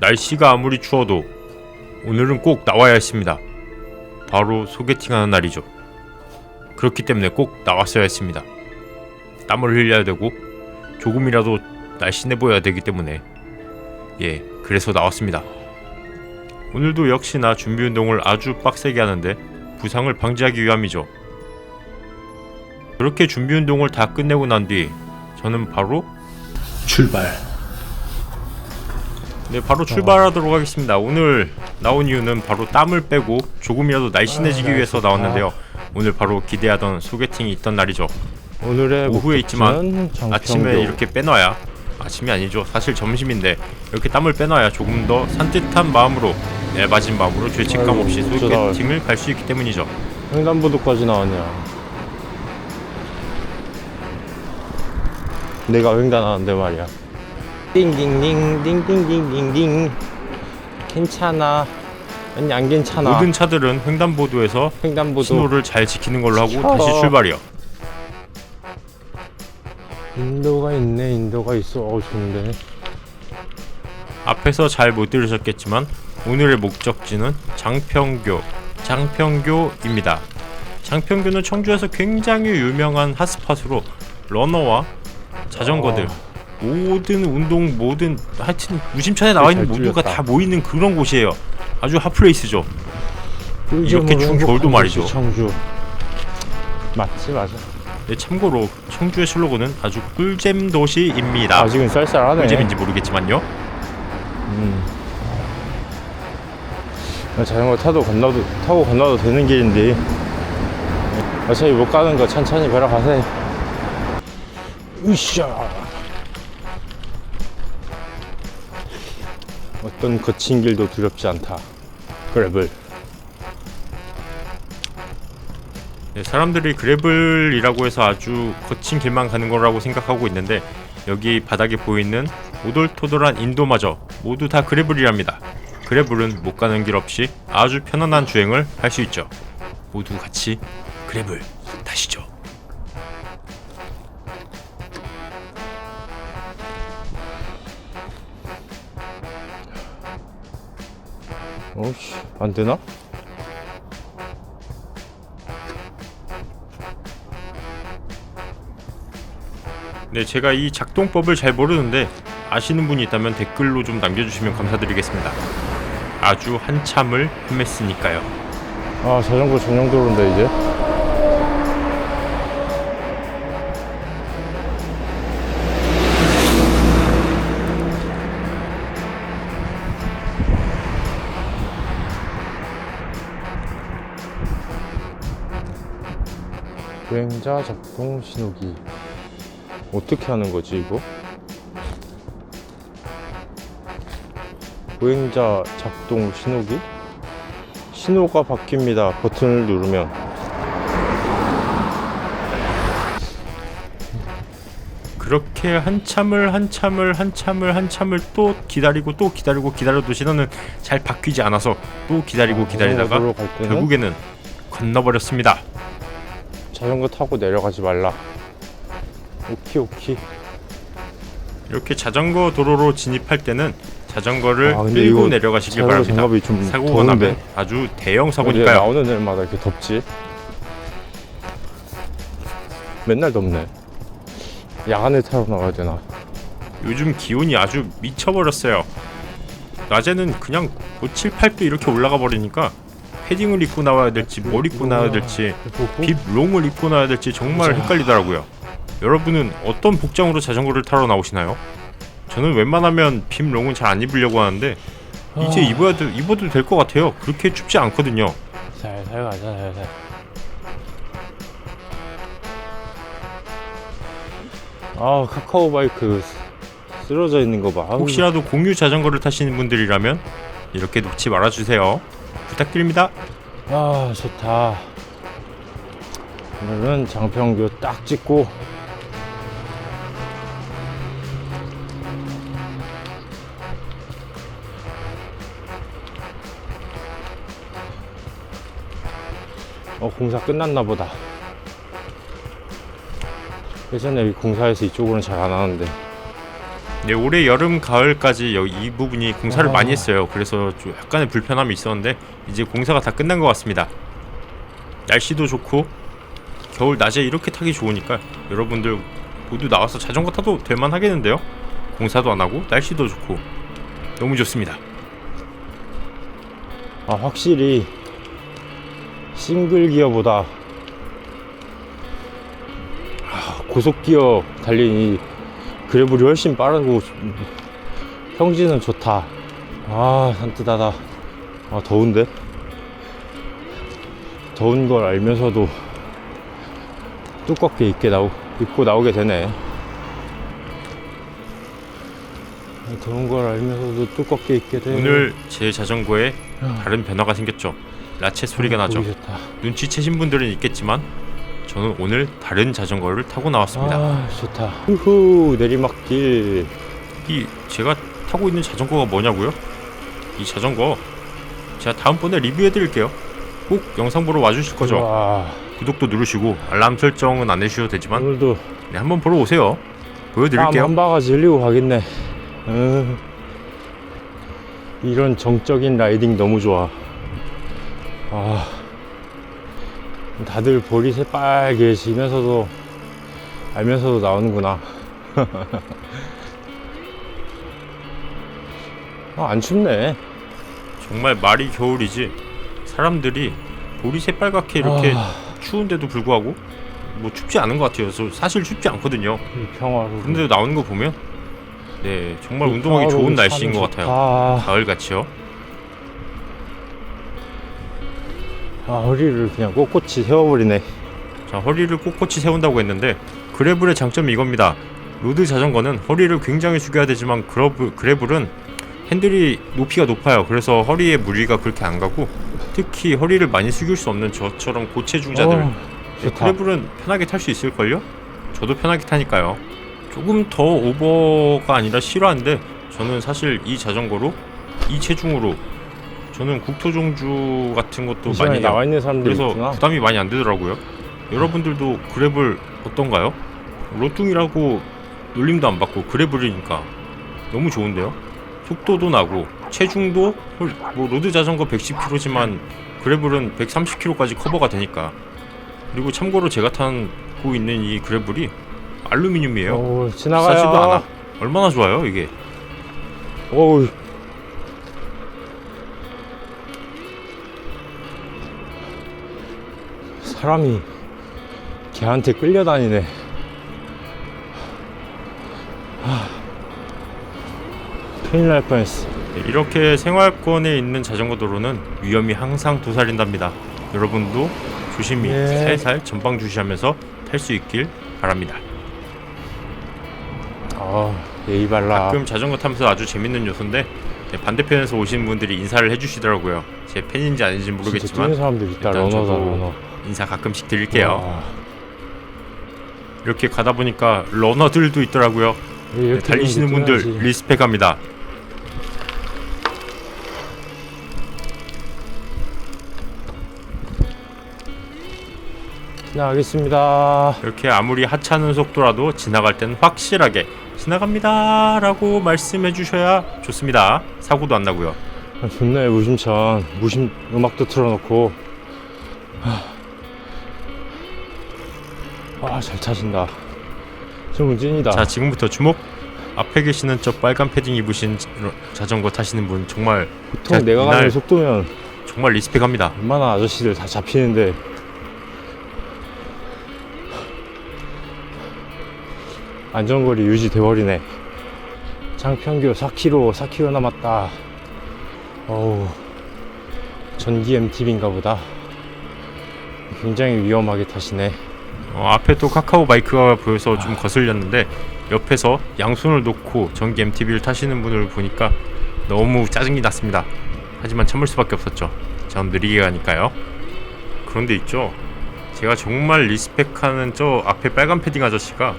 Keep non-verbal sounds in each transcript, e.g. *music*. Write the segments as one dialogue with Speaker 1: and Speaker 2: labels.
Speaker 1: 날씨가 아무리 추워도 오늘은 꼭 나와야 했습니다. 바로 소개팅하는 날이죠. 그렇기 때문에 꼭 나왔어야 했습니다. 땀을 흘려야 되고 조금이라도 날씬해 보여야 되기 때문에 예, 그래서 나왔습니다. 오늘도 역시나 준비 운동을 아주 빡세게 하는데 부상을 방지하기 위함이죠. 그렇게 준비 운동을 다 끝내고 난 뒤 저는 바로
Speaker 2: 출발.
Speaker 1: 네, 바로 출발하도록 하겠습니다. 오늘 나온 이유는 바로 땀을 빼고 조금이라도 날씬해지기
Speaker 2: 아,
Speaker 1: 위해서. 나왔는데요. 오늘 바로 기대하던 소개팅이 있던 날이죠.
Speaker 2: 오늘의
Speaker 1: 오후에 있지만. 아침에 이렇게 빼놔야 아침이 아니죠. 사실 점심인데 이렇게 땀을 빼놔야 조금 더 산뜻한 마음으로 얇아진 마음으로 죄책감 없이. 소개팅을 갈 수 있기 때문이죠.
Speaker 2: 횡단보도까지 나왔냐? 내가 횡단하는데 말이야. 띵띵띵 띵띵띵띵띵 괜찮아. 아니 안 괜찮아.
Speaker 1: 모든 차들은 횡단보도에서
Speaker 2: 횡단보도
Speaker 1: 신호를 잘 지키는 걸로 하고
Speaker 2: 쳐.
Speaker 1: 다시 출발이요.
Speaker 2: 인도가 있네. 인도가 있어. 어 좋은데.
Speaker 1: 앞에서 잘 못 들으셨겠지만 오늘의 목적지는 장평교 장평교입니다. 장평교는 청주에서 굉장히 유명한 핫스팟으로 러너와 자전거들
Speaker 2: 어.
Speaker 1: 모든 운동 모든 하여튼 무심천에 나와 있는
Speaker 2: 잘
Speaker 1: 모두가.
Speaker 2: 다
Speaker 1: 모이는 그런 곳이에요. 아주 핫플레이스죠. 이렇게 추운 겨울도 말이죠.
Speaker 2: 청주. 맞지 맞아.
Speaker 1: 네, 참고로 청주의 슬로건은 아주 꿀잼 도시입니다.
Speaker 2: 아직은 쌀쌀하네.
Speaker 1: 꿀잼인지 모르겠지만요.
Speaker 2: 음. 나 자전거 타도 건너도 타고 건너도 되는 길인데 어차피 못 가는 거 천천히 걸어 가세요. 으쌰. 어떤 거친 길도 두렵지 않다. 그래블.
Speaker 1: 네, 사람들이 그래블이라고 해서 아주 거친 길만 가는 거라고 생각하고 있는데 여기 바닥에 보이는 오돌토돌한 인도마저 모두 다 그래블이랍니다. 그래블은 못 가는 길 없이 아주 편안한 주행을 할 수 있죠. 모두 같이 그래블 타시죠.
Speaker 2: 어씨 안 되나?
Speaker 1: 네, 제가 이 작동법을 잘 모르는데 아시는 분이 있다면 댓글로 좀 남겨주시면 감사드리겠습니다. 아주 한참을 헤맸으니까요.
Speaker 2: 아 자전거 전용 도로인데 이제. 보행자 작동 신호기 어떻게 하는 거지 이거? 보행자 작동 신호기? 신호가 바뀝니다. 버튼을 누르면
Speaker 1: 그렇게 한참을 한참을 한참을 한참을 또 기다리고 또 기다리고 기다려도 신호는 잘 바뀌지 않아서 또 기다리고 기다리다가
Speaker 2: 갈 때는
Speaker 1: 결국에는 건너버렸습니다.
Speaker 2: 자전거 타고 내려가지 말라. 오키 오키.
Speaker 1: 이렇게 자전거 도로로 진입할 때는 자전거를
Speaker 2: 아, 근데
Speaker 1: 끌고 내려가시길
Speaker 2: 자전거
Speaker 1: 바랍니다.
Speaker 2: 장갑이 좀
Speaker 1: 사고가
Speaker 2: 더운데.
Speaker 1: 나면 아주 대형
Speaker 2: 이제
Speaker 1: 사고니까요.
Speaker 2: 나오는 날마다 이렇게 덥지. 맨날 덥네. 야간에 타러 나가야 되나?
Speaker 1: 요즘 기온이 아주 미쳐버렸어요. 낮에는 그냥 뭐 7, 8도 이렇게 올라가 버리니까 패딩을 입고 나와야 될지 뭘 입고 나와야 될지 빕 롱을 입고 나와야 될지 정말
Speaker 2: 자.
Speaker 1: 헷갈리더라고요. 여러분은 어떤 복장으로 자전거를 타러 나오시나요? 저는 웬만하면 빕 롱은 잘 안 입으려고 하는데 이제
Speaker 2: 아.
Speaker 1: 입어야 돼, 입어도 될 것 같아요. 그렇게 춥지 않거든요.
Speaker 2: 살살 가자 살살. 아 카카오 바이크 쓰러져 있는 거 봐. 아우,
Speaker 1: 혹시라도 공유 자전거를 타시는 분들이라면 이렇게 놓지 말아주세요. 부탁드립니다.
Speaker 2: 아 좋다. 오늘은 장평교 딱 찍고. 어 공사 끝났나 보다. 예전에 이 공사해서 이쪽으로는 잘 안 하는데
Speaker 1: 네, 올해 여름 가을까지 여기 이 부분이 공사를
Speaker 2: 아.
Speaker 1: 많이 했어요. 그래서 좀 약간의 불편함이 있었는데 이제 공사가 다 끝난 것 같습니다. 날씨도 좋고 겨울 낮에 이렇게 타기 좋으니까 여러분들 모두 나와서 자전거 타도 될만 하겠는데요. 공사도 안 하고 날씨도 좋고 너무 좋습니다.
Speaker 2: 아 확실히 싱글 기어보다 아, 고속 기어 달린 이 그래블이 훨씬 빠르고 평지는 좋다. 아 산뜻하다. 아 더운데? 더운 걸 알면서도 두껍게 입게 나오 입고 나오게 되네. 아, 더운 걸 알면서도 두껍게 입게 돼.
Speaker 1: 오늘 제 자전거에 다른 변화가 생겼죠. 라체 소리가 나죠.
Speaker 2: 보기 좋다.
Speaker 1: 눈치채신 분들은 있겠지만 저는 오늘 다른 자전거를 타고 나왔습니다.
Speaker 2: 아 좋다. 후후 내리막길.
Speaker 1: 이 제가 타고 있는 자전거가 뭐냐고요? 이 자전거 제가 다음번에 리뷰해 드릴게요. 꼭 영상 보러 와주실 거죠?
Speaker 2: 와
Speaker 1: 구독도 누르시고 알람 설정은 안 해주셔도 되지만
Speaker 2: 오늘도
Speaker 1: 네, 한번 보러 오세요. 보여드릴게요.
Speaker 2: 땀한 바가지 흘리고 가겠네. 음. 이런 정적인 라이딩 너무 좋아. 아 다들 볼이 새빨개 지면서도 알면서도 나오는구나. *laughs* 아, 안 춥네.
Speaker 1: 정말 말이 겨울이지 사람들이 볼이 새빨갛게 이렇게
Speaker 2: 아,
Speaker 1: 추운데도 불구하고 뭐 춥지 않은 것 같아요. 저 사실 춥지 않거든요.
Speaker 2: 이 평화로.
Speaker 1: 근데 나오는 거 보면 네 정말 운동하기 좋은 날씨인 것 같아요.
Speaker 2: 아,
Speaker 1: 가을 같이요.
Speaker 2: 아 허리를 그냥 꼿꼿이 세워버리네.
Speaker 1: 자 허리를 꼿꼿이 세운다고 했는데 그래블의 장점이 이겁니다. 로드 자전거는 허리를 굉장히 숙여야 되지만 그러브, 그래블은 핸들이 높이가 높아요. 그래서 허리에 무리가 그렇게 안 가고 특히 허리를 많이 숙일 수 없는 저처럼 고체중자들
Speaker 2: 어, 좋다.
Speaker 1: 그래블은 편하게 탈 수 있을걸요? 저도 편하게 타니까요. 조금 더 오버가 아니라 실화인데 저는 사실 이 자전거로 이 체중으로 저는 국토종주 같은 것도
Speaker 2: 이
Speaker 1: 많이
Speaker 2: 나와. 있는 사람들이
Speaker 1: 그래서
Speaker 2: 있구나.
Speaker 1: 부담이 많이 안 되더라고요. 여러분들도 그래블 어떤가요? 로뚱이라고 놀림도 안 받고 그래블이니까 너무 좋은데요? 속도도 나고 체중도 헐, 뭐 로드 자전거 110kg지만 그래블은 130kg까지 커버가 되니까 그리고 참고로 제가 타고 있는 이 그래블이 알루미늄이에요.
Speaker 2: 오,
Speaker 1: 싸지도
Speaker 2: 지나가요.
Speaker 1: 않아. 얼마나 좋아요 이게?
Speaker 2: 어 사람이 걔한테 끌려다니네. 하, 큰일 날 뻔했어.
Speaker 1: 네, 이렇게 생활권에 있는 자전거 도로는 위험이 항상 도사린답니다. 여러분도 조심히
Speaker 2: 예.
Speaker 1: 살살 전방 주시하면서 탈 수 있길 바랍니다.
Speaker 2: 아, 예의 발라.
Speaker 1: 가끔 자전거 타면서 아주 재밌는 요소인데 네, 반대편에서 오신 분들이 인사를 해주시더라고요. 제 팬인지 아닌지
Speaker 2: 진짜 뛰는
Speaker 1: 모르겠지만
Speaker 2: 사람들 있다.
Speaker 1: 일단
Speaker 2: 러너다,
Speaker 1: 저도
Speaker 2: 러너.
Speaker 1: 인사 가끔씩 드릴게요.
Speaker 2: 와,
Speaker 1: 이렇게 가다 보니까 러너들도 있더라고요. 네,
Speaker 2: 이렇게
Speaker 1: 달리시는 분들. 리스펙합니다.
Speaker 2: 지나가겠습니다.
Speaker 1: 이렇게 아무리 하찮은 속도라도 지나갈 땐 확실하게 지나갑니다라고 말씀해 주셔야 좋습니다. 사고도 안 나고요.
Speaker 2: 아, 좋네 무심천 무심 음악도 틀어놓고 아잘 타신다. 정말 찐이다.
Speaker 1: 자 지금부터 주목. 앞에 계시는 저 빨간 패딩 입으신 자전거 타시는 분 정말
Speaker 2: 보통
Speaker 1: 자,
Speaker 2: 내가 가는 속도면
Speaker 1: 정말 리스펙합니다.
Speaker 2: 웬만한 아저씨들 다 잡히는데. 안전거리 유지돼버리네. 장평교 4km 4km 남았다. 어우 전기 MTB인가 보다. 굉장히 위험하게 타시네
Speaker 1: 어, 앞에 또 카카오 마이크가 보여서 좀 거슬렸는데 옆에서 양손을 놓고 전기 MTB를 타시는 분을 보니까 너무 짜증이 났습니다. 하지만 참을 수밖에 없었죠. 전 느리게 가니까요. 그런데 있죠. 제가 정말 리스펙하는 저 앞에 빨간 패딩 아저씨가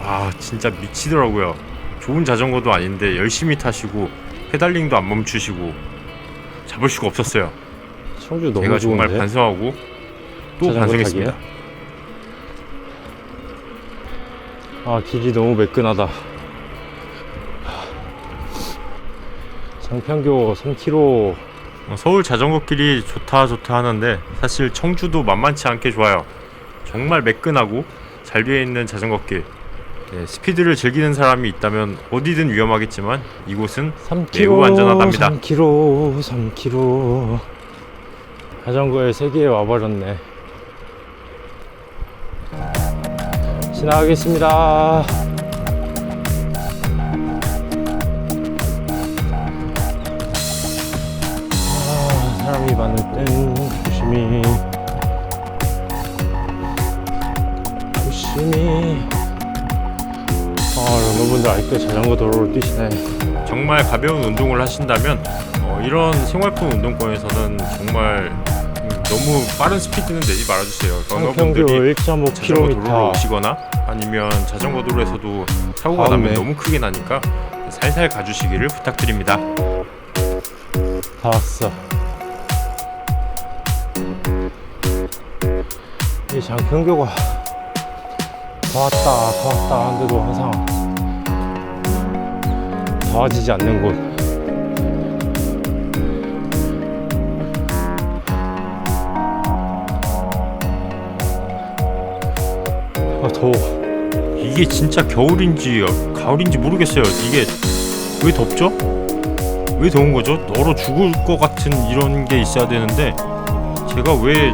Speaker 1: 아 진짜 미치더라고요. 좋은 자전거도 아닌데 열심히 타시고 페달링도 안 멈추시고 잡을 수가 없었어요.
Speaker 2: 청주 너무
Speaker 1: 제가 정말
Speaker 2: 좋은데
Speaker 1: 반성하고 또
Speaker 2: 자전거
Speaker 1: 반성했습니다.
Speaker 2: 아 길이 너무 매끈하다. 장평교 3km
Speaker 1: 어, 서울 자전거 길이 좋다 좋다 하는데 사실 청주도 만만치 않게 좋아요. 정말 매끈하고 잘 되어 있는 자전거 길. 네, 예, 스피드를 즐기는 사람이 있다면 어디든 위험하겠지만 이곳은
Speaker 2: 3km,
Speaker 1: 매우 안전하답니다.
Speaker 2: 3km 3km 자전거에 세계에 와버렸네. 지나가겠습니다. 아, 사람이 많을 땐 조심히 조심히. 아 여러분들 아직도 자전거 도로를 뛰시네.
Speaker 1: 정말 가벼운 운동을 하신다면 어, 이런 생활품 운동권에서는 정말 음, 너무 빠른 스피드는 내지 말아주세요.
Speaker 2: 평균
Speaker 1: 러너분들이 자전거 도로로
Speaker 2: 1.5km
Speaker 1: 오시거나 아니면 자전거 도로에서도 사고가
Speaker 2: 다음에.
Speaker 1: 나면 너무 크게 나니까 살살 가주시기를 부탁드립니다.
Speaker 2: 다 왔어. 이 장평교가 다 왔다, 다 왔다 하는데도 항상 다 와지지 않는 곳. 더워.
Speaker 1: 이게 진짜 겨울인지 가을인지 모르겠어요. 이게 왜 덥죠? 왜 더운 거죠? 얼어 죽을 것 같은 이런 게 있어야 되는데 제가 왜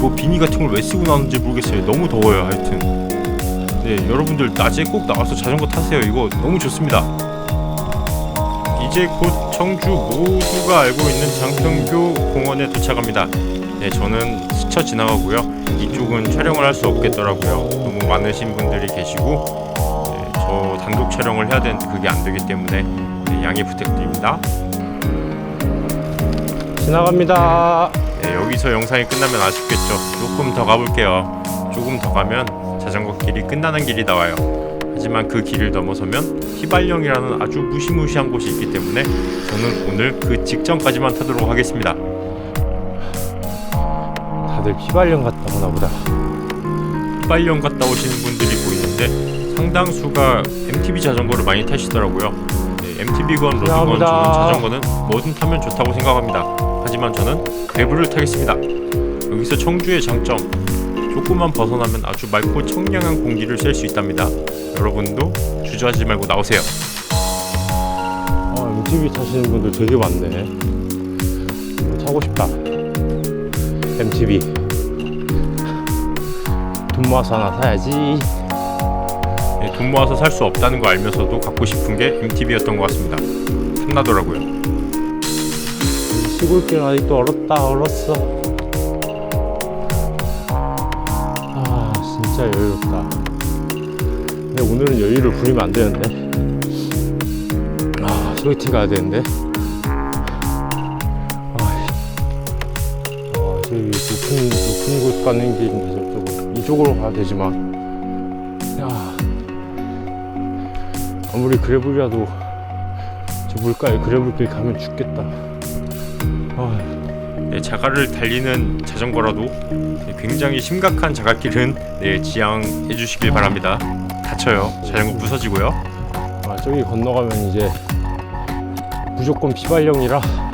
Speaker 1: 뭐 비니 같은 걸 왜 쓰고 나왔는지 모르겠어요. 너무 더워요. 하여튼 네 여러분들 낮에 꼭 나와서 자전거 타세요. 이거 너무 좋습니다. 이제 곧 청주 모두가 알고 있는 장평교 공원에 도착합니다. 네 저는 스쳐 지나가고요. 이쪽은 촬영을 할 수 없겠더라고요. 너무 많으신 분들이 계시고 네, 저 단독 촬영을 해야 되는데 그게 안 되기 때문에 네, 양해 부탁드립니다.
Speaker 2: 지나갑니다.
Speaker 1: 네, 여기서 영상이 끝나면 아쉽겠죠. 조금 더 가볼게요. 조금 더 가면 자전거 길이 끝나는 길이 나와요. 하지만 그 길을 넘어서면 휘발령이라는 아주 무시무시한 곳이 있기 때문에 저는 오늘 그 직전까지만 타도록 하겠습니다.
Speaker 2: 다들 휘발령 갔다 오나 보다.
Speaker 1: 휘발령 갔다 오시는 분들이 보이는데 상당수가 MTB 자전거를 많이 타시더라고요. 네, MTB건 로드건 좋은. 자전거는 뭐든 타면 좋다고 생각합니다. 하지만 저는 그래블을 타겠습니다. 여기서 청주의 장점 조금만 벗어나면 아주 맑고 청량한 공기를 쐴 수 있답니다. 여러분도 주저하지 말고 나오세요.
Speaker 2: 아, MTB 타시는 분들 되게 많네. 타고 싶다. MTB. 돈 모아서 하나 사야지.
Speaker 1: 네, 돈 모아서 살 수 없다는 거 알면서도 갖고 싶은 게 MTB였던 것 같습니다. 탐나더라고요.
Speaker 2: 시골길 아직도 얼었다, 얼었어. 아, 진짜 여유롭다. 근데 오늘은 여유를 부리면 안 되는데. 아, 소개팅 가야 되는데. 높은, 높은 곳 가는 길인데 저쪽으로. 이쪽으로 가야 되지만. 야, 아무리 그래블이라도 저 물가에 그래블길 가면 죽겠다. 아,
Speaker 1: 네, 자갈을 달리는 자전거라도 네, 굉장히 심각한 자갈길은 네, 지양해 주시길 바랍니다. 다쳐요. 자전거 부서지고요.
Speaker 2: 아, 저기 건너가면 이제 무조건 피발령이라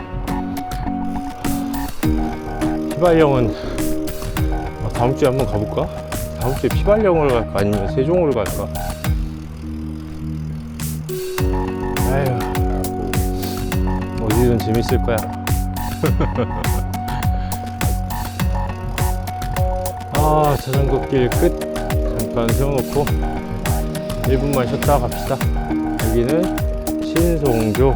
Speaker 2: 피발령은 아, 다음 주에 한번 가볼까? 다음 주에 피발령을 갈까 아니면 세종을 갈까? 아휴 어디든 재밌을 거야. *laughs* 아 자전거 길 끝 잠깐 세워놓고 1분만 쉬었다 갑시다. 여기는 신송교.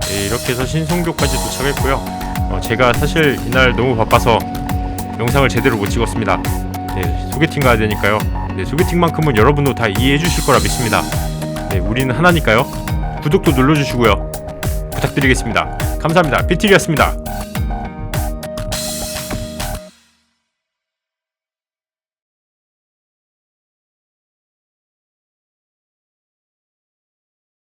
Speaker 1: 네, 이렇게 해서 신송교까지 도착했고요. 어, 제가 사실 이날 너무 바빠서 영상을 제대로 못 찍었습니다. 네, 소개팅 가야 되니까요. 네, 소개팅만큼은 여러분도 다 이해해 주실 거라 믿습니다. 네, 우리는 하나니까요. 구독도 눌러주시고요. 부탁드리겠습니다. 감사합니다. 비틀이었습니다.